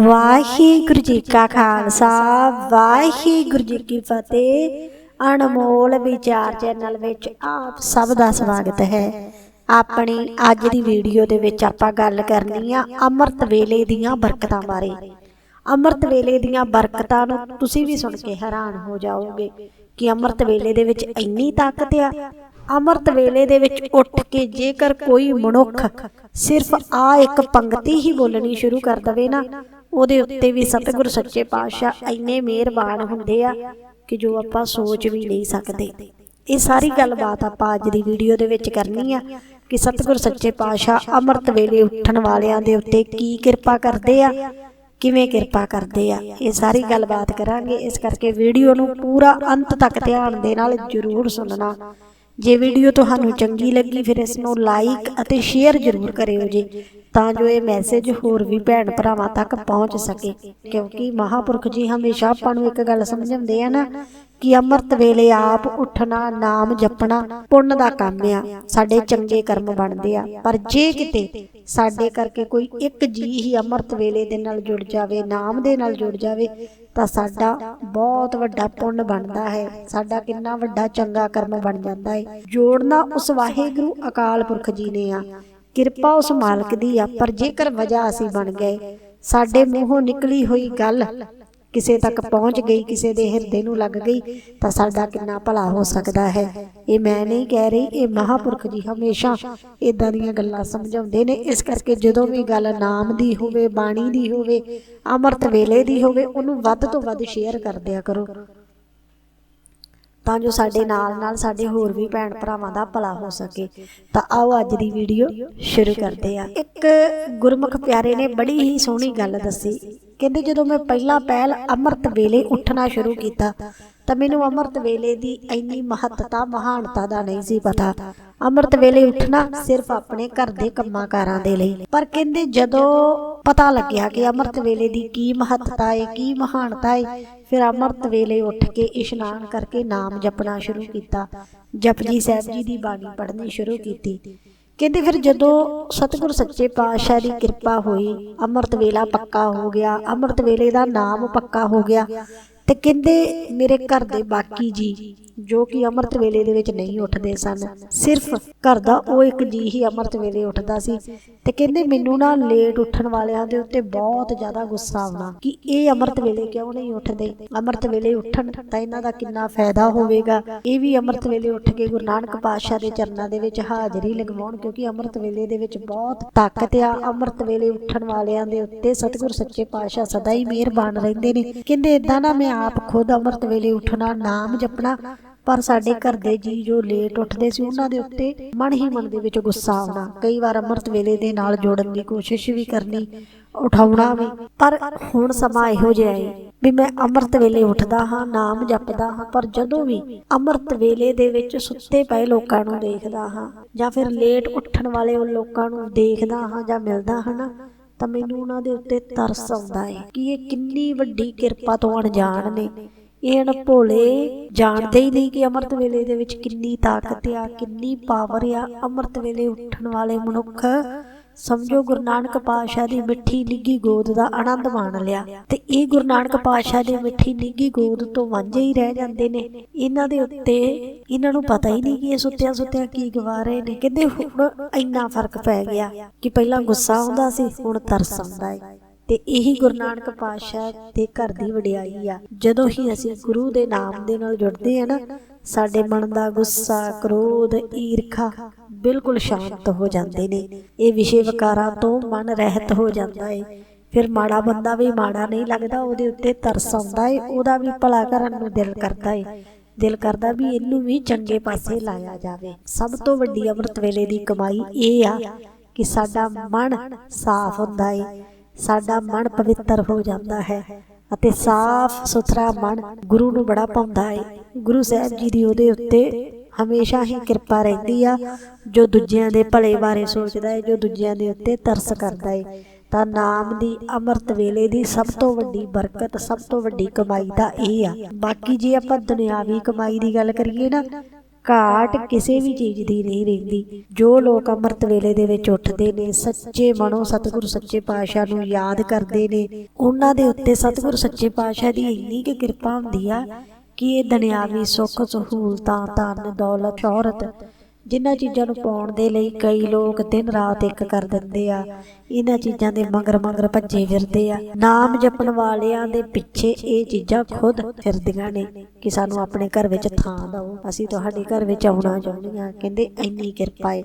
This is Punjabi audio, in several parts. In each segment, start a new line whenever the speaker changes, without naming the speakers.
ਵਾਹਿਗੁਰੂ ਜੀ ਕਾ ਖਾਲਸਾ, ਵਾਹਿਗੁਰੂ ਜੀ ਕੀ ਫਤਿਹ। ਅਨਮੋਲ ਵਿਚਾਰ ਚੈਨਲ ਵਿੱਚ ਆਪ ਸਭ ਦਾ ਸਵਾਗਤ ਹੈ। ਆਪਣੀ ਅੱਜ ਦੀ ਵੀਡੀਓ ਦੇ ਵਿੱਚ ਆਪਾਂ ਗੱਲ ਕਰਨੀ ਆ ਅੰਮ੍ਰਿਤ ਵੇਲੇ ਦੀਆਂ ਬਰਕਤਾਂ ਬਾਰੇ। ਅੰਮ੍ਰਿਤ ਵੇਲੇ ਦੀਆਂ ਬਰਕਤਾਂ ਨੂੰ ਤੁਸੀਂ ਵੀ ਸੁਣ ਕੇ ਹੈਰਾਨ ਹੋ ਜਾਓਗੇ ਕਿ ਅੰਮ੍ਰਿਤ ਵੇਲੇ ਦੇ ਵਿੱਚ ਇੰਨੀ ਤਾਕਤ ਆ। ਅੰਮ੍ਰਿਤ ਵੇਲੇ ਦੇ ਵਿੱਚ ਉੱਠ ਕੇ ਜੇਕਰ ਕੋਈ ਮਨੁੱਖ ਸਿਰਫ ਆ ਇੱਕ ਪੰਕਤੀ ਹੀ ਬੋਲਣੀ ਸ਼ੁਰੂ ਕਰ ਦਵੇ ਨਾ ਉਹਦੇ ਉੱਤੇ ਵੀ ਸਤਿਗੁਰ ਸੱਚੇ ਪਾਤਸ਼ਾਹ ਇੰਨੇ ਮਿਹਰਬਾਨ ਹੁੰਦੇ ਆ ਕਿ ਜੋ ਆਪਾਂ ਸੋਚ ਵੀ ਨਹੀਂ ਸਕਦੇ। ਇਹ ਸਾਰੀ ਗੱਲਬਾਤ ਆਪਾਂ ਅੱਜ ਦੀ ਵੀਡੀਓ ਦੇ ਵਿੱਚ ਕਰਨੀ ਆ ਕਿ ਸਤਿਗੁਰ ਸੱਚੇ ਪਾਤਸ਼ਾਹ ਅੰਮ੍ਰਿਤ ਵੇਲੇ ਉੱਠਣ ਵਾਲਿਆਂ ਦੇ ਉੱਤੇ ਕੀ ਕਿਰਪਾ ਕਰਦੇ ਆ, ਕਿਵੇਂ ਕਿਰਪਾ ਕਰਦੇ ਆ। ਇਹ ਸਾਰੀ ਗੱਲਬਾਤ ਕਰਾਂਗੇ। ਇਸ ਕਰਕੇ ਵੀਡੀਓ ਨੂੰ ਪੂਰਾ ਅੰਤ ਤੱਕ ਧਿਆਨ ਦੇ ਨਾਲ ਜ਼ਰੂਰ ਸੁਣਨਾ। ਜੇ ਵੀਡੀਓ ਤੁਹਾਨੂੰ ਚੰਗੀ ਲੱਗੀ, ਫਿਰ ਇਸ ਨੂੰ ਲਾਈਕ ਅਤੇ ਸ਼ੇਅਰ ਜ਼ਰੂਰ ਕਰਿਓ ਜੀ, ਤਾਂ ਜੋ ਇਹ ਮੈਸੇਜ ਹੋਰ ਵੀ ਭੈਣ ਭਰਾਵਾਂ ਤੱਕ ਪਹੁੰਚ ਸਕੇ। ਕਿਉਂਕਿ ਮਹਾਪੁਰਖ ਜੀ ਹਮੇਸ਼ਾ ਆਪਾਂ ਨੂੰ ਇੱਕ ਗੱਲ ਸਮਝਾਉਂਦੇ ਆ ਨਾ ਕਿ ਅੰਮ੍ਰਿਤ ਵੇਲੇ ਆਪ ਉੱਠਣਾ, ਨਾਮ ਜਪਣਾ ਪੁੰਨ ਦਾ ਕੰਮ ਆ। ਸਾਡੇ ਚੰਗੇ ਕਰਮ ਬਣਦੇ ਆ। ਪਰ ਜੇ ਕਿਤੇ ਸਾਡੇ ਕਰਕੇ ਕੋਈ ਇੱਕ ਜੀ ਹੀ ਅੰਮ੍ਰਿਤ ਵੇਲੇ ਦੇ ਨਾਲ ਜੁੜ ਜਾਵੇ, ਨਾਮ ਦੇ ਨਾਲ ਜੁੜ ਜਾਵੇ, ਤਾਂ ਸਾਡਾ ਬਹੁਤ ਵੱਡਾ ਪੁੰਨ ਬਣਦਾ ਹੈ। ਸਾਡਾ ਕਿੰਨਾ ਵੱਡਾ ਚੰਗਾ ਕਰਮ ਬਣ ਜਾਂਦਾ ਹੈ। ਜੋੜਨਾ ਉਸ ਵਾਹਿਗੁਰੂ ਅਕਾਲ ਪੁਰਖ ਜੀ ਨੇ ਆ। ਕਿਰਪਾ ਉਸ ਮਾਲਕ ਦੀ ਆ। ਪਰ ਜੇਕਰ ਵਜ੍ਹਾ ਅਸੀਂ ਬਣ ਗਏ, ਸਾਡੇ ਮੂੰਹੋਂ ਨਿਕਲੀ ਹੋਈ ਗੱਲ ਕਿਸੇ ਤੱਕ ਪਹੁੰਚ ਗਈ ਕਿਸੇ ਦੇ ਹਿਰਦੇ ਨੂੰ ਲੱਗ ਗਈ ਤਾਂ ਸਾਡਾ ਕਿੰਨਾ ਭਲਾ ਹੋ ਸਕਦਾ ਹੈ। ਇਹ ਮੈਂ ਨਹੀਂ ਕਹਿ ਰਹੀ ਇਹ ਮਹਾਪੁਰਖ ਜੀ ਹਮੇਸ਼ਾ ਇਦਾਂ ਦੀਆਂ ਗੱਲਾਂ ਸਮਝਾਉਂਦੇ ਨੇ। ਇਸ ਕਰਕੇ ਜਦੋਂ ਵੀ ਗੱਲ ਨਾਮ ਦੀ ਹੋਵੇ ਬਾਣੀ ਦੀ ਹੋਵੇ ਅੰਮ੍ਰਿਤ ਵੇਲੇ ਦੀ ਹੋਵੇ ਉਹਨੂੰ ਵੱਧ ਤੋਂ ਵੱਧ ਸ਼ੇਅਰ ਕਰ ਦਿਆ ਕਰੋ। ਤਾਂ ਜੋ ਸਾਡੇ ਨਾਲ ਨਾਲ ਸਾਡੇ ਹੋਰ ਵੀ ਭੈਣ ਭਰਾਵਾਂ ਦਾ ਭਲਾ ਹੋ ਸਕੇ। ਤਾਂ ਆਓ ਅੱਜ ਦੀ ਵੀਡੀਓ ਸ਼ੁਰੂ ਕਰਦੇ ਆ ਇੱਕ ਗੁਰਮੁਖ ਪਿਆਰੇ ਨੇ ਬੜੀ ਹੀ। ਸੋਹਣੀ ਗੱਲ ਦੱਸੀ ਕਹਿੰਦੇ ਜਦੋਂ ਮੈਂ ਪਹਿਲਾ ਪਹਿਲ ਅੰਮ੍ਰਿਤ ਵੇਲੇ ਉੱਠਣਾ ਸ਼ੁਰੂ ਕੀਤਾ, ਤਾਂ ਮੈਨੂੰ ਅੰਮ੍ਰਿਤ ਵੇਲੇ ਦੀ ਇੰਨੀ ਮਹੱਤਤਾ, ਮਹਾਨਤਾ ਦਾ ਨਹੀਂ ਸੀ ਪਤਾ। ਅੰਮ੍ਰਿਤ ਵੇਲੇ ਉੱਠਣਾ ਸਿਰਫ ਆਪਣੇ ਘਰ ਦੇ ਕੰਮਾਂ ਕਾਰਾਂ ਦੇ ਲਈ। ਪਰ ਕਹਿੰਦੇ ਜਦੋਂ ਪਤਾ ਲੱਗਿਆ ਕਿ ਅੰਮ੍ਰਿਤ ਵੇਲੇ ਦੀ ਕੀ ਮਹੱਤਤਾ ਹੈ ਕੀ ਮਹਾਨਤਾ ਹੈ ਫਿਰ ਅੰਮ੍ਰਿਤ ਵੇਲੇ ਉੱਠ ਕੇ ਇਸ਼ਨਾਨ ਕਰਕੇ ਨਾਮ ਜਪਣਾ ਸ਼ੁਰੂ ਕੀਤਾ। ਜਪਜੀ ਸਾਹਿਬ ਜੀ ਦੀ ਬਾਣੀ ਪੜ੍ਹਨੀ ਸ਼ੁਰੂ ਕੀਤੀ। ਕਹਿੰਦੇ ਫਿਰ ਜਦੋਂ ਸਤਿਗੁਰ ਸੱਚੇ ਪਾਤਸ਼ਾਹ ਦੀ ਕਿਰਪਾ ਹੋਈ, ਅੰਮ੍ਰਿਤ ਵੇਲਾ ਪੱਕਾ ਹੋ ਗਿਆ, ਅੰਮ੍ਰਿਤ ਵੇਲੇ ਦਾ ਨਾਮ ਪੱਕਾ ਹੋ ਗਿਆ। ਤੇ ਕਹਿੰਦੇ ਮੇਰੇ ਘਰ ਦੇ ਬਾਕੀ ਜੀ, ਜੋ ਕਿ ਅੰਮ੍ਰਿਤ ਵੇਲੇ ਦੇ ਵਿੱਚ ਨਹੀਂ ਉੱਠਦੇ ਸਨ। ਸਿਰਫ ਘਰ ਦਾ ਉਹ ਇੱਕ ਜੀ ਹੀ ਅੰਮ੍ਰਿਤ ਵੇਲੇ ਉੱਠਦਾ ਸੀ। ਤੇ ਕਹਿੰਦੇ ਮੈਨੂੰ ਨਾ ਲੇਟ ਉੱਠਣ ਵਾਲਿਆਂ ਦੇ ਉੱਤੇ ਬਹੁਤ ਜ਼ਿਆਦਾ ਗੁੱਸਾ ਆਉਣਾ ਕਿ ਇਹ ਅੰਮ੍ਰਿਤ ਵੇਲੇ ਕਿਉਂ ਨਹੀਂ ਉੱਠਦੇ? ਅੰਮ੍ਰਿਤ ਵੇਲੇ ਉੱਠਣ ਤਾਂ ਇਹਨਾਂ ਦਾ ਕਿੰਨਾ ਫਾਇਦਾ ਹੋਵੇਗਾ। ਇਹ ਵੀ ਅੰਮ੍ਰਿਤ ਵੇਲੇ ਉੱਠ ਕੇ ਗੁਰੂ ਨਾਨਕ ਪਾਤਸ਼ਾਹ ਦੇ ਚਰਨਾਂ ਦੇ ਵਿੱਚ ਹਾਜ਼ਰੀ ਲਗਵਾਉਣ ਕਿਉਂਕਿ ਅੰਮ੍ਰਿਤ ਵੇਲੇ ਦੇ ਵਿੱਚ ਬਹੁਤ ਤਾਕਤ ਆ। ਅੰਮ੍ਰਿਤ ਵੇਲੇ ਉੱਠਣ ਵਾਲਿਆਂ ਦੇ ਉੱਤੇ ਸਤਿਗੁਰ ਸੱਚੇ ਪਾਤਸ਼ਾਹ ਸਦਾ ਹੀ ਮਿਹਰਬਾਨ ਰਹਿੰਦੇ ਨੇ। ਕਹਿੰਦੇ ਇਦਾਂ ਨਾ ਮੈਂ ਆਪ ਖੁਦ ਅੰਮ੍ਰਿਤ ਵੇਲੇ ਉੱਠਣਾ, ਨਾਮ ਜਪਣਾ, ਪਰ ਸਾਡੇ ਘਰ ਦੇ ਜੀ ਜੋ ਲੇਟ ਉੱਠਦੇ ਸੀ, ਉਹਨਾਂ ਦੇ ਉੱਤੇ ਮਨ ਹੀ ਮਨ ਦੇ ਵਿੱਚ ਗੁੱਸਾ ਆਉਣਾ। ਕਈ ਵਾਰ ਅੰਮ੍ਰਿਤ ਵੇਲੇ ਦੇ ਨਾਲ ਜੋੜਨ ਦੀ ਕੋਸ਼ਿਸ਼ ਵੀ ਕਰਨੀ, ਉਠਾਉਣਾ ਵੀ। ਪਰ ਹੁਣ ਸਮਾਂ ਇਹੋ ਜਿਹਾ ਹੈ ਵੀ ਮੈਂ ਅੰਮ੍ਰਿਤ ਵੇਲੇ ਉੱਠਦਾ ਹਾਂ, ਨਾਮ ਜਪਦਾ ਹਾਂ, ਪਰ ਜਦੋਂ ਵੀ ਅੰਮ੍ਰਿਤ ਵੇਲੇ ਦੇ ਵਿੱਚ ਸੁੱਤੇ ਪਏ ਲੋਕਾਂ ਨੂੰ ਦੇਖਦਾ ਹਾਂ ਜਾਂ ਫਿਰ ਲੇਟ ਉੱਠਣ ਵਾਲੇ ਉਹ ਲੋਕਾਂ ਨੂੰ ਦੇਖਦਾ ਹਾਂ ਜਾਂ ਮਿਲਦਾ ਹਾਂ ਨਾ ਤਾਂ ਮੈਨੂੰ ਉਹਨਾਂ ਦੇ ਉੱਤੇ ਤਰਸ ਆਉਂਦਾ ਹੈ ਕਿ ਇਹ ਕਿੰਨੀ ਵੱਡੀ ਕਿਰਪਾ ਤੋਂ ਅਣਜਾਣ ਨੇ। ਇਹ ਅਣ ਭੋਲੇ ਜਾਣਦੇ ਹੀ ਨਹੀਂ ਕਿ ਅੰਮ੍ਰਿਤ ਵੇਲੇ ਦੇ ਵਿੱਚ ਕਿੰਨੀ ਤਾਕਤ ਆ ਕਿੰਨੀ ਪਾਵਰ ਆ ਅੰਮ੍ਰਿਤ ਵੇਲੇ ਉੱਠਣ ਵਾਲੇ ਮਨੁੱਖ। ਸਮਝੋ ਗੁਰੂ ਨਾਨਕ ਪਾਤਸ਼ਾਹ ਦੀ ਮਿੱਠੀ ਨਿੱਗੀ ਗੋਦ ਦਾ ਆਨੰਦ ਮਾਣ ਲਿਆ। ਤੇ ਇਹ ਗੁਰੂ ਨਾਨਕ ਪਾਤਸ਼ਾਹ ਦੀ ਮਿੱਠੀ ਨਿੱਗੀ ਗੋਦ ਤੋਂ ਵਾਂਝੇ ਹੀ ਰਹਿ ਜਾਂਦੇ ਨੇ। ਇਹਨਾਂ ਦੇ ਉੱਤੇ ਇਹਨਾਂ ਨੂੰ ਪਤਾ ਹੀ ਨਹੀਂ ਕਿ ਇਹ ਸੁੱਤਿਆਂ ਸੁੱਤਿਆਂ ਕੀ ਗਵਾ ਰਹੇ ਨੇ। ਕਹਿੰਦੇ ਹੁਣ ਇੰਨਾ ਫ਼ਰਕ ਪੈ ਗਿਆ ਕਿ ਪਹਿਲਾਂ ਗੁੱਸਾ ਆਉਂਦਾ ਸੀ, ਹੁਣ ਤਰਸ ਆਉਂਦਾ ਹੈ ਤੇ ਇਹੀ ਗੁਰੂ ਨਾਨਕ ਪਾਤਸ਼ਾਹ ਦੇ ਘਰ ਦੀ ਵਡਿਆਈ ਆ। ਜਦੋਂ ਹੀ ਅਸੀਂ ਗੁਰੂ ਦੇ ਨਾਮ ਦੇ ਨਾਲ ਜੁੜਦੇ ਆ ਨਾ ਸਾਡੇ ਮਨ ਦਾ ਗੁੱਸਾ, ਕ੍ਰੋਧ, ਈਰਖਾ ਬਿਲਕੁਲ ਸ਼ਾਂਤ ਹੋ ਜਾਂਦੇ ਨੇ। ਇਹ ਵਿਸ਼ੇ ਵਿਕਾਰਾਂ ਤੋਂ ਮਨ ਰਹਿਤ ਹੋ ਜਾਂਦਾ ਹੈ ਫਿਰ ਮਾੜਾ ਬੰਦਾ ਵੀ ਮਾੜਾ ਨਹੀਂ ਲੱਗਦਾ, ਉਹਦੇ ਉੱਤੇ ਤਰਸ ਆਉਂਦਾ ਹੈ ਉਹਦਾ ਵੀ ਭਲਾ ਕਰਨ ਨੂੰ ਦਿਲ ਕਰਦਾ ਹੈ ਦਿਲ ਕਰਦਾ ਵੀ ਇਹਨੂੰ ਵੀ ਚੰਗੇ ਪਾਸੇ ਲਾਇਆ ਜਾਵੇ। ਸਭ ਤੋਂ ਵੱਡੀ ਅੰਮ੍ਰਿਤ ਵੇਲੇ ਦੀ ਕਮਾਈ ਇਹ ਆ ਕਿ ਸਾਡਾ ਮਨ ਸਾਫ਼ ਹੁੰਦਾ ਏ। ਸਾਡਾ ਮਨ ਪਵਿੱਤਰ ਹੋ ਜਾਂਦਾ ਹੈ। ਅਤੇ ਸਾਫ਼ ਸੁਥਰਾ ਮਨ ਗੁਰੂ ਨੂੰ ਬੜਾ ਪਾਉਂਦਾ ਹੈ ਗੁਰੂ ਸਾਹਿਬ ਜੀ ਦੀ ਉਹਦੇ ਉੱਤੇ ਹਮੇਸ਼ਾ ਹੀ ਕਿਰਪਾ ਰਹਿੰਦੀ ਆ, ਜੋ ਦੂਜਿਆਂ ਦੇ ਭਲੇ ਬਾਰੇ ਸੋਚਦਾ ਹੈ ਜੋ ਦੂਜਿਆਂ ਦੇ ਉੱਤੇ ਤਰਸ ਕਰਦਾ ਹੈ ਤਾਂ ਨਾਮ ਦੀ ਅੰਮ੍ਰਿਤ ਵੇਲੇ ਦੀ ਸਭ ਤੋਂ ਵੱਡੀ ਬਰਕਤ, ਸਭ ਤੋਂ ਵੱਡੀ ਕਮਾਈ ਤਾਂ ਇਹ ਆ। ਬਾਕੀ ਜੇ ਆਪਾਂ ਦੁਨਿਆਵੀ ਕਮਾਈ ਦੀ ਗੱਲ ਕਰੀਏ ਨਾ ਘਾਟ ਕਿਸੇ ਵੀ ਚੀਜ਼ ਦੀ ਨਹੀਂ ਰਹਿੰਦੀ। ਜੋ ਲੋਕ ਅੰਮ੍ਰਿਤ ਵੇਲੇ ਦੇ ਵਿੱਚ ਉੱਠਦੇ ਨੇ, ਸੱਚੇ ਮਨੋਂ ਸਤਿਗੁਰੂ, ਸੱਚੇ ਪਾਤਸ਼ਾਹ ਨੂੰ ਯਾਦ ਕਰਦੇ ਨੇ, ਉਹਨਾਂ ਦੇ ਉੱਤੇ ਸਤਿਗੁਰ, ਸੱਚੇ ਪਾਤਸ਼ਾਹ ਦੀ ਇੰਨੀ ਕਿ ਕਿਰਪਾ ਹੁੰਦੀ ਆ ਕਿ ਇਹ ਦੁਨਿਆਵੀ ਸੁੱਖ, ਸਹੂਲਤਾਂ, ਧਨ, ਦੌਲਤ ਸ਼ੋਹਰਤ ਜਿਨ੍ਹਾਂ ਚੀਜ਼ਾਂ ਨੂੰ ਪਾਉਣ ਦੇ ਲਈ ਕਈ ਲੋਕ ਦਿਨ ਰਾਤ ਇੱਕ ਕਰ ਦਿੰਦੇ ਆ। ਇਹਨਾਂ ਚੀਜ਼ਾਂ ਦੇ ਮਗਰ ਮਗਰ ਭੱਜੇ ਫਿਰਦੇ ਆ। ਨਾਮ ਜਪਣ ਵਾਲਿਆਂ ਦੇ ਪਿੱਛੇ ਇਹ ਚੀਜ਼ਾਂ ਖੁਦ ਫਿਰਦੀਆਂ ਨੇ ਕਿ ਸਾਨੂੰ ਆਪਣੇ ਘਰ ਵਿੱਚ ਥਾਂ ਦਿਓ। ਅਸੀਂ ਤੁਹਾਡੇ ਘਰ ਵਿੱਚ ਆਉਣਾ ਚਾਹੁੰਦੇ ਹਾਂ। ਕਹਿੰਦੇ, ਇੰਨੀ ਕਿਰਪਾ ਹੈ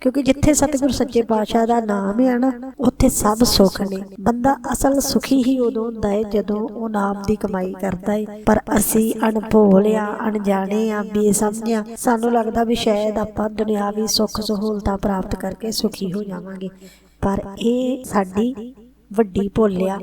ਕਿਉਂਕਿ ਜਿੱਥੇ ਸਤਿਗੁਰ ਸੱਚੇ ਪਾਤਸ਼ਾਹ ਦਾ ਨਾਮ ਹੈ ਨਾ, ਉੱਥੇ ਸਭ ਸੁੱਖ ਨੇ। ਬੰਦਾ ਅਸਲ ਸੁਖੀ ਹੀ ਉਦੋਂ ਹੁੰਦਾ ਹੈ ਜਦੋਂ ਉਹ ਨਾਮ ਦੀ ਕਮਾਈ ਕਰਦਾ ਹੈ। ਪਰ ਅਸੀਂ ਅਣਭੋਲਿਆ, ਅਣਜਾਣੇ ਆ, ਬੇਸਮਝਿਆ, ਸਾਨੂੰ ਲੱਗਦਾ ਵੀ ਸ਼ਾਇਦ ਆਪਾਂ ਦੁਨਿਆਵੀ ਸੁੱਖ ਸਹੂਲਤਾਂ ਪ੍ਰਾਪਤ ਕਰਕੇ ਸੁਖੀ ਹੋ ਜਾਵਾਂਗੇ। ਪਰ ਇਹ ਸਾਡੀ ਵੱਡੀ ਭੁੱਲ ਆ।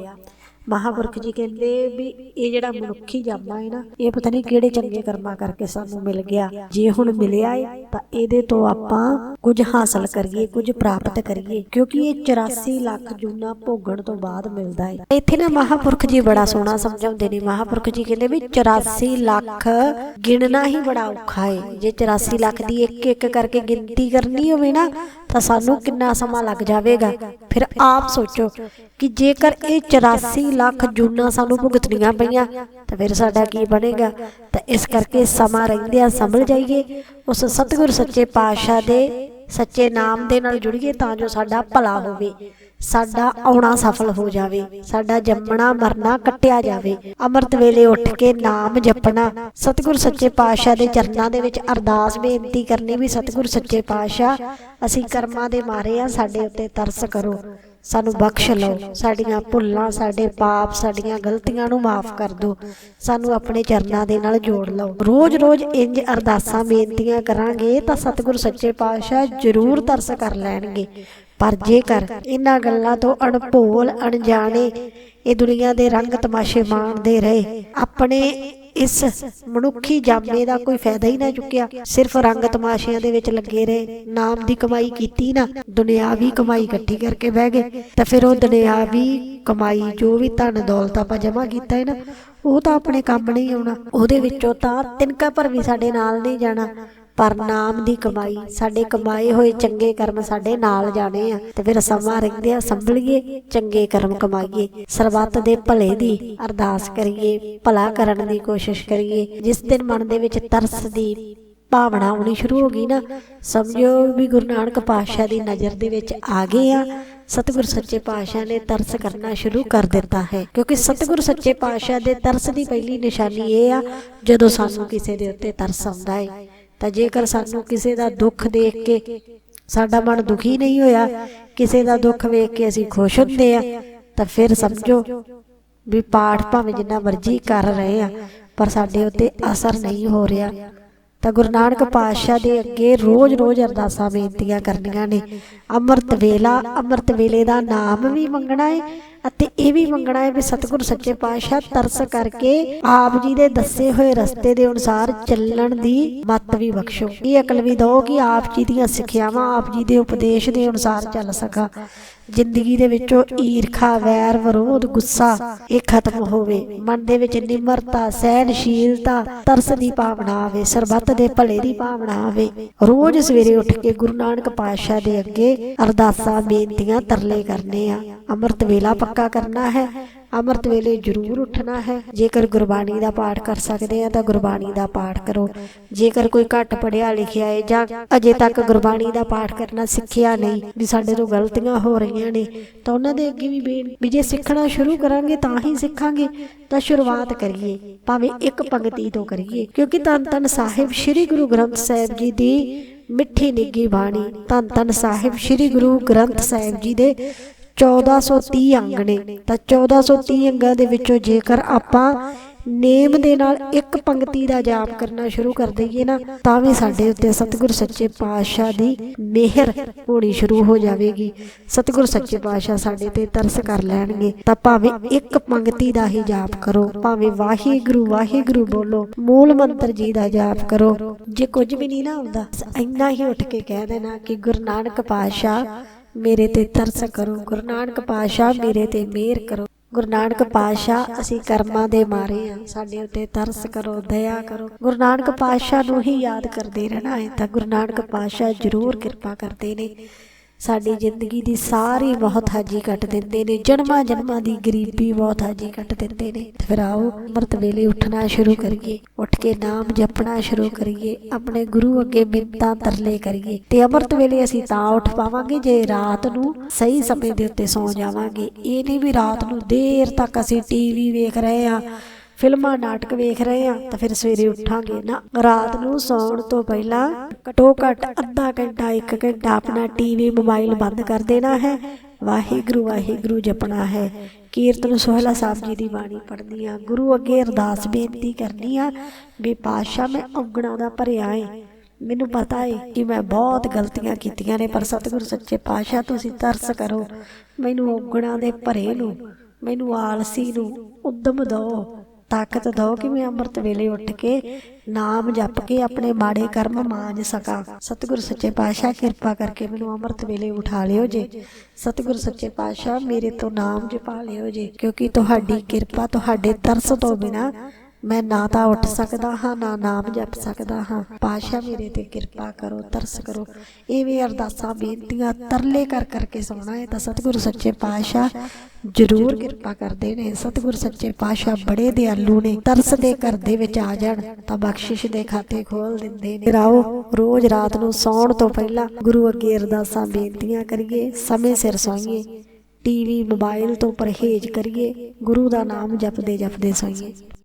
ਮਹਾਪੁਰਖ ਜੀ ਕਹਿੰਦੇ ਵੀ ਇਹ ਜਿਹੜਾ ਮਨੁੱਖੀ ਜਾਮਾ ਹੈ ਨਾ, ਇਹ ਪਤਾ ਨਹੀਂ ਕਿਹੜੇ ਚੰਗੇ ਕਰਮਾਂ ਕਰਕੇ ਸਾਨੂੰ ਮਿਲ ਗਿਆ। ਜੇ ਹੁਣ ਮਿਲਿਆ ਹੈ ਤਾਂ ਇਹਦੇ ਤੋਂ ਆਪਾਂ ਕੁਝ ਹਾਸਲ ਕਰੀਏ, ਕੁਝ ਪ੍ਰਾਪਤ ਕਰੀਏ, ਕਿਉਂਕਿ ਇਹ 84 ਲੱਖ ਜੂਨਾ ਭੋਗਣ ਤੋਂ ਬਾਅਦ ਮਿਲਦਾ ਹੈ ਇੱਥੇ ਨਾ ਮਹਾਪੁਰਖ ਜੀ ਬੜਾ ਸੋਹਣਾ ਸਮਝਾਉਂਦੇ ਨੇ। ਮਹਾਪੁਰਖ ਜੀ ਕਹਿੰਦੇ ਵੀ 84 ਲੱਖ ਗਿਣਨਾ ਹੀ ਬੜਾ ਔਖਾ ਹੈ ਜੇ 84 ਲੱਖ ਦੀ ਇੱਕ ਇੱਕ ਕਰਕੇ ਗਿਣਤੀ ਕਰਨੀ ਹੋਵੇ ਨਾ ਤਾਂ ਸਾਨੂੰ ਕਿੰਨਾ ਸਮਾਂ ਲੱਗ ਜਾਵੇਗਾ? ਫਿਰ ਆਪ ਸੋਚੋ ਕਿ ਜੇਕਰ ਇਹ 84 ਲੱਖ ਜੂਨਾ ਸਾਨੂੰ ਭੁਗਤਣੀਆਂ ਪਈਆਂ ਤਾਂ ਫਿਰ ਸਾਡਾ ਕੀ ਬਣੇਗਾ? ਤਾਂ ਇਸ ਕਰਕੇ ਸਮਾਂ ਰਹਿੰਦਿਆਂ ਸੰਭਲ ਜਾਈਏ ਉਸ ਸਤਿਗੁਰ ਸੱਚੇ ਪਾਤਸ਼ਾਹ ਦੇ ਸੱਚੇ ਨਾਮ ਦੇ ਨਾਲ ਜੁੜੀਏ ਤਾਂ ਜੋ ਸਾਡਾ ਭਲਾ ਹੋਵੇ। ਸਾਡਾ ਆਉਣਾ ਸਫਲ ਹੋ ਜਾਵੇ, ਸਾਡਾ ਜੰਮਣਾ ਮਰਨਾ ਕੱਟਿਆ ਜਾਵੇ। ਅੰਮ੍ਰਿਤ ਵੇਲੇ ਉੱਠ ਕੇ ਨਾਮ ਜਪਣਾ। ਸਤਿਗੁਰ ਸੱਚੇ ਪਾਤਸ਼ਾਹ ਦੇ ਚਰਨਾਂ ਦੇ ਵਿੱਚ ਅਰਦਾਸ ਬੇਨਤੀ ਕਰਨੀ ਵੀ ਸਤਿਗੁਰ ਸੱਚੇ ਪਾਤਸ਼ਾਹ, ਅਸੀਂ ਕਰਮਾਂ ਦੇ ਮਾਰੇ ਆ ਸਾਡੇ ਉੱਤੇ ਤਰਸ ਕਰੋ। ਸਾਨੂੰ ਬਖਸ਼ ਲਓ। ਸਾਡੀਆਂ ਭੁੱਲਾਂ, ਸਾਡੇ ਪਾਪ, ਸਾਡੀਆਂ ਗਲਤੀਆਂ ਨੂੰ ਮਾਫ ਕਰ ਦਿਓ। ਸਾਨੂੰ ਆਪਣੇ ਚਰਨਾਂ ਦੇ ਨਾਲ ਜੋੜ ਲਓ। ਰੋਜ਼-ਰੋਜ਼ ਇੰਜ ਅਰਦਾਸਾਂ, ਬੇਨਤੀਆਂ ਕਰਾਂਗੇ ਤਾਂ ਸਤਿਗੁਰ ਸੱਚੇ ਪਾਤਸ਼ਾਹ ਜ਼ਰੂਰ ਤਰਸ ਕਰ ਲੈਣਗੇ। ਪਰ ਜੇਕਰ ਇਹਨਾਂ ਗੱਲਾਂ ਤੋਂ ਅਣਭੋਲ, ਅਣਜਾਣੇ ਇਹ ਦੁਨੀਆ ਦੇ ਰੰਗ ਤਮਾਸ਼ੇ ਮਾਣਦੇ ਰਹੇ, ਆਪਣੇ ਇਸ ਮਨੁੱਖੀ ਜਾਮੇ ਦਾ ਕੋਈ ਫਾਇਦਾ ਹੀ ਨਾ ਚੁੱਕਿਆ। ਸਿਰਫ ਰੰਗ ਤਮਾਸ਼ਿਆਂ ਦੇ ਵਿੱਚ ਲੱਗੇ ਰਹੇ, ਨਾਮ ਦੀ ਕਮਾਈ ਕੀਤੀ ਨਾ, ਦੁਨਿਆਵੀ ਕਮਾਈ ਇਕੱਠੀ ਕਰਕੇ ਬਹਿ ਗਏ, ਤਾਂ ਫਿਰ ਉਹ ਦੁਨਿਆਵੀ ਕਮਾਈ ਜੋ ਵੀ ਧਨ ਦੌਲਤ ਆਪਾਂ ਜਮ੍ਹਾਂ ਕੀਤਾ ਹੈ ਨਾ, ਉਹ ਤਾਂ ਆਪਣੇ ਕੰਮ ਨਹੀਂ ਆਉਣਾ, ਉਹਦੇ ਵਿੱਚੋਂ ਤਾਂ ਤਿਨਕਾ ਪਰ ਵੀ ਸਾਡੇ ਨਾਲ ਨਹੀਂ ਜਾਣਾ। ਪਰ ਨਾਮ ਦੀ ਕਮਾਈ, ਸਾਡੇ ਕਮਾਏ ਹੋਏ ਚੰਗੇ ਕਰਮ ਸਾਡੇ ਨਾਲ ਜਾਣੇ ਆ ਤੇ ਫਿਰ ਸਮਾਂ ਰਹਿੰਦੇ ਆ, ਸੰਭਲੀਏ, ਚੰਗੇ ਕਰਮ ਕਮਾਈਏ। ਸਰਬੱਤ ਦੇ ਭਲੇ ਦੀ ਅਰਦਾਸ ਕਰੀਏ, ਭਲਾ ਕਰਨ ਦੀ ਕੋਸ਼ਿਸ਼ ਕਰੀਏ। ਜਿਸ ਦਿਨ ਮਨ ਦੇ ਵਿੱਚ ਤਰਸ ਦੀ ਭਾਵਨਾ ਆਉਣੀ ਸ਼ੁਰੂ ਹੋ ਗਈ ਨਾ, ਸਮਝੋ ਵੀ ਗੁਰੂ ਨਾਨਕ ਪਾਤਸ਼ਾਹ ਦੀ ਨਜ਼ਰ ਦੇ ਵਿੱਚ ਆ ਗਏ ਆ। ਸਤਿਗੁਰ ਸੱਚੇ ਪਾਤਸ਼ਾਹ ਨੇ ਤਰਸ ਕਰਨਾ ਸ਼ੁਰੂ ਕਰ ਦਿੱਤਾ ਹੈ। ਕਿਉਂਕਿ ਸਤਿਗੁਰ ਸੱਚੇ ਪਾਤਸ਼ਾਹ ਦੇ ਤਰਸ ਦੀ ਪਹਿਲੀ ਨਿਸ਼ਾਨੀ ਇਹ ਆ, ਜਦੋਂ ਸਾਨੂੰ ਕਿਸੇ ਦੇ ਉੱਤੇ ਤਰਸ ਆਉਂਦਾ ਹੈ। ਤਾਂ ਜੇਕਰ ਸਾਨੂੰ ਕਿਸੇ ਦਾ ਦੁੱਖ ਦੇਖ ਕੇ ਸਾਡਾ ਮਨ ਦੁਖੀ ਨਹੀਂ ਹੋਇਆ, ਕਿਸੇ ਦਾ ਦੁੱਖ ਵੇਖ ਕੇ ਅਸੀਂ ਖੁਸ਼ ਹੁੰਦੇ ਆ, ਤਾਂ ਫਿਰ ਸਮਝੋ ਵੀ ਪਾਠ ਭਾਵੇਂ ਜਿੰਨਾ ਮਰਜ਼ੀ ਕਰ ਰਹੇ ਆ, ਪਰ ਸਾਡੇ ਉੱਤੇ ਅਸਰ ਨਹੀਂ ਹੋ ਰਿਹਾ। ਤਾਂ ਗੁਰੂ ਨਾਨਕ ਪਾਤਸ਼ਾਹ ਦੇ ਅੱਗੇ ਰੋਜ਼-ਰੋਜ਼ ਅਰਦਾਸਾਂ ਬੇਨਤੀਆਂ ਕਰਨੀਆਂ ਨੇ। ਅੰਮ੍ਰਿਤ ਵੇਲਾ, ਅੰਮ੍ਰਿਤ ਵੇਲੇ ਦਾ ਨਾਮ ਵੀ ਮੰਗਣਾ ਹੈ ਅਤੇ ਇਹ ਵੀ ਮੰਗਣਾ ਹੈ ਵੀ ਸਤਿਗੁਰ ਸੱਚੇ ਪਾਤਸ਼ਾਹ ਤਰਸ ਕਰਕੇ ਆਪ ਜੀ ਦੇ ਦੱਸੇ ਹੋਏ ਰਸਤੇ ਦੇ ਅਨੁਸਾਰ ਚੱਲਣ ਦੀ ਮੱਤ ਵੀ ਬਖਸ਼ੋ। ਇਹ ਅਕਲ ਵੀ ਦਿਓ ਕਿ ਆਪ ਜੀ ਦੀਆਂ ਸਿੱਖਿਆਵਾਂ ਆਪ ਜੀ ਦੇ ਉਪਦੇਸ਼ ਦੇ ਅਨੁਸਾਰ ਚੱਲ ਸਕਾਂ। ਜ਼ਿੰਦਗੀ ਦੇ ਵਿੱਚੋਂ ਈਰਖਾ, ਵੈਰ, ਵਿਰੋਧ, ਗੁੱਸਾ, ਇਹ ਖਤਮ ਹੋਵੇ। ਮਨ ਦੇ ਵਿੱਚ ਨਿਮਰਤਾ, ਸਹਿਣਸ਼ੀਲਤਾ, ਤਰਸ ਦੀ ਭਾਵਨਾ ਆਵੇ। ਸਰਬੱਤ ਦੇ ਭਲੇ ਦੀ ਭਾਵਨਾ ਆਵੇ। ਰੋਜ਼ ਸਵੇਰੇ ਉੱਠ ਕੇ ਗੁਰੂ ਨਾਨਕ ਪਾਤਸ਼ਾਹ ਦੇ ਅੱਗੇ ਅਰਦਾਸਾਂ, ਬੇਨਤੀਆਂ ਤਰਲੇ ਕਰਨੇ ਆ। ਅੰਮ੍ਰਿਤ ਵੇਲਾ ਪੱਕਾ ਕਰਨਾ ਹੈ। ਅੰਮ੍ਰਿਤ ਵੇਲੇ ਜ਼ਰੂਰ ਉੱਠਣਾ ਹੈ। ਜੇਕਰ ਗੁਰਬਾਣੀ ਦਾ ਪਾਠ ਕਰ ਸਕਦੇ ਆ ਤਾਂ ਗੁਰਬਾਣੀ ਦਾ ਪਾਠ ਕਰੋ। ਜੇਕਰ ਕੋਈ ਘੱਟ ਪੜਿਆ ਲਿਖਿਆ ਹੈ ਜਾਂ ਅਜੇ ਤੱਕ ਗੁਰਬਾਣੀ ਦਾ ਪਾਠ ਕਰਨਾ ਸਿੱਖਿਆ ਨਹੀਂ, ਵੀ ਸਾਡੇ ਤੋਂ ਗਲਤੀਆਂ ਹੋ ਰਹੀਆਂ ਨੇ, ਤਾਂ ਉਹਨਾਂ ਦੇ ਅੱਗੇ ਵੀ ਵੀ ਜੇ ਸਿੱਖਣਾ ਸ਼ੁਰੂ ਕਰਾਂਗੇ ਤਾਂ ਹੀ ਸਿੱਖਾਂਗੇ। ਤਾਂ ਸ਼ੁਰੂਆਤ ਕਰੀਏ, ਭਾਵੇਂ ਇੱਕ ਪੰਗਤੀ ਤੋਂ ਕਰੀਏ। ਕਿਉਂਕਿ ਧੰਨ ਧੰਨ ਸਾਹਿਬ ਸ੍ਰੀ ਗੁਰੂ ਗ੍ਰੰਥ ਸਾਹਿਬ ਜੀ ਦੀ ਮਿੱਠੀ ਨਿੱਗੀ ਬਾਣੀ, ਧੰਨ ਧੰਨ ਸਾਹਿਬ ਸ੍ਰੀ ਗੁਰੂ ਗ੍ਰੰਥ ਸਾਹਿਬ ਜੀ ਦੇ 1430 ਅੰਗ ਨੇ ਤਾਂ 1430 ਅੰਗਾਂ ਦੇ ਵਿੱਚੋਂ ਜੇਕਰ ਆਪਾਂ ਨੇਮ ਦੇ ਨਾਲ ਇੱਕ ਪੰਕਤੀ ਦਾ ਜਾਪ ਕਰਨਾ ਸ਼ੁਰੂ ਕਰ ਦਈਏ ਨਾ, ਤਾਂ ਵੀ ਸਾਡੇ ਉੱਤੇ ਸਤਿਗੁਰ ਸੱਚੇ ਪਾਤਸ਼ਾਹ ਦੀ ਮਿਹਰ ਹੋਣੀ ਸ਼ੁਰੂ ਹੋ ਜਾਵੇਗੀ। ਸਤਿਗੁਰ ਸੱਚੇ ਪਾਤਸ਼ਾਹ ਸਾਡੇ ਤੇ ਤਰਸ ਕਰ ਲੈਣਗੇ। ਤਾਂ ਭਾਵੇਂ ਇੱਕ ਪੰਕਤੀ ਦਾ ਹੀ ਜਾਪ ਕਰੋ, ਭਾਵੇਂ ਵਾਹਿਗੁਰੂ ਵਾਹਿਗੁਰੂ ਬੋਲੋ, ਮੂਲ ਮੰਤਰ ਜੀ ਦਾ ਜਾਪ ਕਰੋ, ਜੇ ਕੁਝ ਵੀ ਨਹੀਂ ਨਾ ਆਉਂਦਾ ਇੰਨਾ ਹੀ ਉੱਠ ਕੇ ਕਹਿ ਦੇਣਾ ਕਿ ਗੁਰੂ ਨਾਨਕ ਪਾਤਸ਼ਾਹ ਮੇਰੇ ਤੇ ਤਰਸ ਕਰੋ। ਗੁਰੂ ਨਾਨਕ ਪਾਤਸ਼ਾਹ ਮੇਰੇ ਤੇ ਮਿਹਰ ਕਰੋ। ਗੁਰੂ ਨਾਨਕ ਪਾਤਸ਼ਾਹ, ਅਸੀਂ ਕਰਮਾਂ ਦੇ ਮਾਰੇ ਆ। ਸਾਡੇ ਉੱਤੇ ਤਰਸ ਕਰੋ, ਦਇਆ ਕਰੋ। ਗੁਰੂ ਨਾਨਕ ਪਾਤਸ਼ਾਹ ਨੂੰ ਹੀ ਯਾਦ ਕਰਦੇ ਰਹਿਣਾ ਹੈ ਤਾਂ ਗੁਰੂ ਨਾਨਕ ਪਾਤਸ਼ਾਹ ਜ਼ਰੂਰ ਕਿਰਪਾ ਕਰਦੇ ਨੇ। ਸਾਡੀ ਜ਼ਿੰਦਗੀ ਦੀ ਸਾਰੀ ਬਹੁਤ ਹਾਜੀ ਕੱਟ ਦਿੰਦੇ ਨੇ, ਜਨਮਾਂ ਜਨਮਾਂ ਦੀ ਗਰੀਬੀ ਬਹੁਤ ਹਾਜੀ ਕੱਟ ਦਿੰਦੇ ਨੇ। ਤੇ ਫਿਰ ਆਓ ਅੰਮ੍ਰਿਤ ਵੇਲੇ ਉੱਠਣਾ ਸ਼ੁਰੂ ਕਰੀਏ, ਉੱਠ ਕੇ ਨਾਮ ਜਪਣਾ ਸ਼ੁਰੂ ਕਰੀਏ, ਆਪਣੇ ਗੁਰੂ ਅੱਗੇ ਮਿੰਤਾਂ ਤਰਲੇ ਕਰੀਏ। ਤੇ ਅੰਮ੍ਰਿਤ ਵੇਲੇ ਅਸੀਂ ਤਾਂ ਉੱਠ ਪਾਵਾਂਗੇ ਜੇ ਰਾਤ ਨੂੰ ਸਹੀ ਸਮੇਂ ਦੇ ਉੱਤੇ ਸੌ ਜਾਵਾਂਗੇ। ਇਹ ਨਹੀਂ ਵੀ ਰਾਤ ਨੂੰ ਦੇਰ ਤੱਕ ਅਸੀਂ ਟੀਵੀ ਵੇਖ ਰਹੇ ਆ ਫਿਲਮਾਂ, ਨਾਟਕ ਵੇਖ ਰਹੇ ਆ ਤਾਂ ਫਿਰ ਸਵੇਰੇ ਉੱਠਾਂਗੇ। ਨਾ, ਰਾਤ ਨੂੰ ਸੌਣ ਤੋਂ ਪਹਿਲਾਂ ਘਟੋ ਘੱਟ ਅੱਧਾ ਘੰਟਾ 1 ਘੰਟਾ ਆਪਣਾ ਟੀਵੀ ਮੋਬਾਈਲ ਬੰਦ ਕਰ ਦੇਣਾ ਹੈ। ਵਾਹਿਗੁਰੂ ਵਾਹਿਗੁਰੂ ਜਪਣਾ ਹੈ। ਕੀਰਤਨ ਸੋਹਲਾ ਸਾਹਿਬ ਜੀ ਦੀ ਬਾਣੀ ਪੜ੍ਹਨੀ ਆ ਗੁਰੂ ਅੱਗੇ ਅਰਦਾਸ ਬੇਨਤੀ ਕਰਨੀ ਆ ਵੀ ਪਾਤਸ਼ਾਹ, ਮੈਂ ਔਗਣਾ ਦਾ ਭਰਿਆ ਏ। ਮੈਨੂੰ ਪਤਾ ਏ ਕਿ ਮੈਂ ਬਹੁਤ ਗਲਤੀਆਂ ਕੀਤੀਆਂ ਨੇ, ਪਰ ਸਤਿਗੁਰੂ ਸੱਚੇ ਪਾਤਸ਼ਾਹ ਤੁਸੀਂ ਤਰਸ ਕਰੋ। ਮੈਨੂੰ ਔਗਣਾ ਦੇ ਭਰੇ ਨੂੰ, ਮੈਨੂੰ ਆਲਸੀ ਨੂੰ ਉਦਮ ਦਿਓ। ਤਾਕਤ ਦਿਓ ਕਿ ਮੈਂ ਅੰਮ੍ਰਿਤ ਵੇਲੇ ਉੱਠ ਕੇ ਨਾਮ ਜਪ ਕੇ ਆਪਣੇ ਮਾੜੇ ਕਰਮ ਮਾਂਜ ਸਕਾਂ। ਸਤਿਗੁਰ ਸੱਚੇ ਪਾਤਸ਼ਾਹ, ਕਿਰਪਾ ਕਰਕੇ ਮੈਨੂੰ ਅੰਮ੍ਰਿਤ ਵੇਲੇ ਉਠਾ ਲਿਓ ਜੇ। ਸਤਿਗੁਰ ਸੱਚੇ ਪਾਤਸ਼ਾਹ, ਮੇਰੇ ਤੋਂ ਨਾਮ ਜਪਾ ਲਿਓ ਜੇ, ਕਿਉਂਕਿ ਤੁਹਾਡੀ ਕਿਰਪਾ ਤੁਹਾਡੇ ਤਰਸ ਤੋਂ ਬਿਨਾ ਮੈਂ ਨਾ ਤਾਂ ਉੱਠ ਸਕਦਾ ਹਾਂ, ਨਾ ਨਾਮ ਜਪ ਸਕਦਾ ਹਾਂ। ਪਾਤਸ਼ਾਹ ਮੇਰੇ ਤੇ ਕਿਰਪਾ ਕਰੋ, ਤਰਸ ਕਰੋ। ਇਹ ਵੀ ਅਰਦਾਸਾਂ, ਬੇਨਤੀਆਂ ਤਰਲੇ ਕਰ ਕਰਕੇ ਸੋਣਾ ਹੈ ਤਾਂ ਸਤਿਗੁਰੂ ਸੱਚੇ ਪਾਤਸ਼ਾਹ ਜ਼ਰੂਰ ਕਿਰਪਾ ਕਰਦੇ ਨੇ। ਸਤਿਗੁਰੂ ਸੱਚੇ ਪਾਤਸ਼ਾਹ ਬੜੇ ਦਿਆਲੂ ਨੇ। ਤਰਸ ਦੇ ਘਰ ਦੇ ਵਿੱਚ ਆ ਜਾਣ ਤਾਂ ਬਖਸ਼ਿਸ਼ ਦੇ ਖਾਤੇ ਖੋਲ ਦਿੰਦੇ ਨੇ। ਰਾਓ ਰੋਜ਼ ਰਾਤ ਨੂੰ ਸੌਣ ਤੋਂ ਪਹਿਲਾਂ ਗੁਰੂ ਅੱਗੇ ਅਰਦਾਸਾਂ, ਬੇਨਤੀਆਂ ਕਰੀਏ, ਸਮੇਂ ਸਿਰ ਸੋਈਏ। ਟੀਵੀ, ਮੋਬਾਈਲ ਤੋਂ ਪਰਹੇਜ਼ ਕਰੀਏ। ਗੁਰੂ ਦਾ ਨਾਮ ਜਪਦੇ ਜਪਦੇ ਸੋਈਏ।